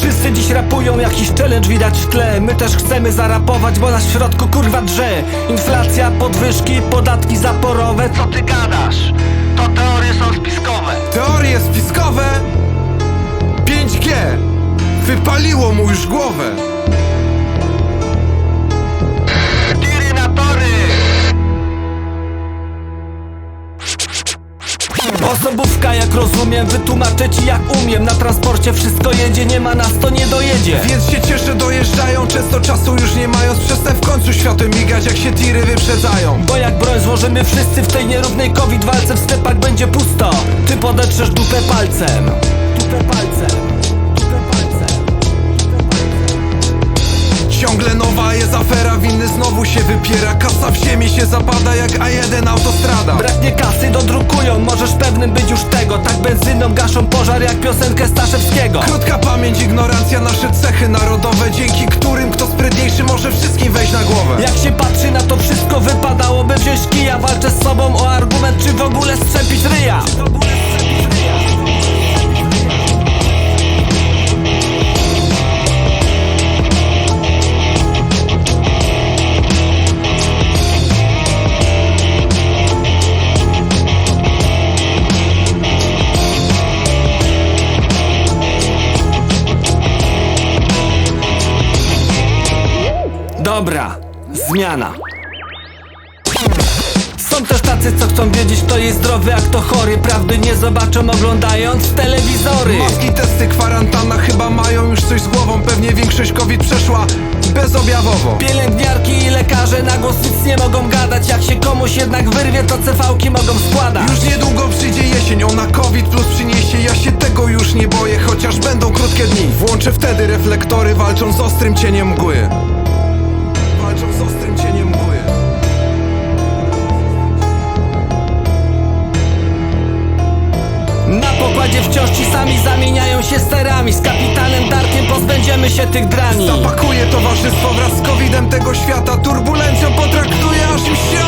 Wszyscy dziś rapują, jakiś challenge widać w tle. My też chcemy zarapować, bo nas w środku kurwa drze. Inflacja, podwyżki, podatki zaporowe. Co ty gadasz? To teorie są spiskowe. Teorie spiskowe? 5G Wypaliło mu już głowę Osobówka jak rozumiem, wytłumaczę ci jak umiem. Na transporcie wszystko jedzie, nie ma nas to nie dojedzie. Więc się cieszę, dojeżdżają Często czasu już nie mając Przestań w końcu światem migać Jak się tiry wyprzedzają. Bo jak broń złożymy wszyscy w tej nierównej covid walce W sklepach będzie pusto. Ty podetrzesz dupę palcem Winny znowu się wypiera. Kasa w ziemi się zapada Jak A1 autostrada. Braknie kasy, dodrukują, możesz pewnym być już tego. Tak benzyną gaszą pożar jak piosenkę Staszewskiego. Krótka pamięć, ignorancja, nasze cechy narodowe Dzięki którym kto sprytniejszy może wszystkim wejść na głowę. Jak się patrzy Dobra, zmiana. Są też tacy, co chcą wiedzieć, kto jest zdrowy, a kto chory. Prawdy nie zobaczą oglądając telewizory. Maski, testy, kwarantanna chyba mają już coś z głową. Pewnie większość COVID przeszła bezobjawowo. Pielęgniarki i lekarze na głos nic nie mogą gadać. Jak się komuś jednak wyrwie, to cefałki mogą składać. Już niedługo przyjdzie jesień, ona COVID plus przyniesie. Ja się tego już nie boję, chociaż będą krótkie dni. Włączę wtedy reflektory, walcząc z ostrym cieniem mgły walczą z ostrym cieniem mgły Na pokładzie wciąż ci sami zamieniają się sterami. Z kapitanem Darkiem pozbędziemy się tych drani. Zapakuje towarzystwo wraz z covidem tego świata. Turbulencją potraktuje aż im się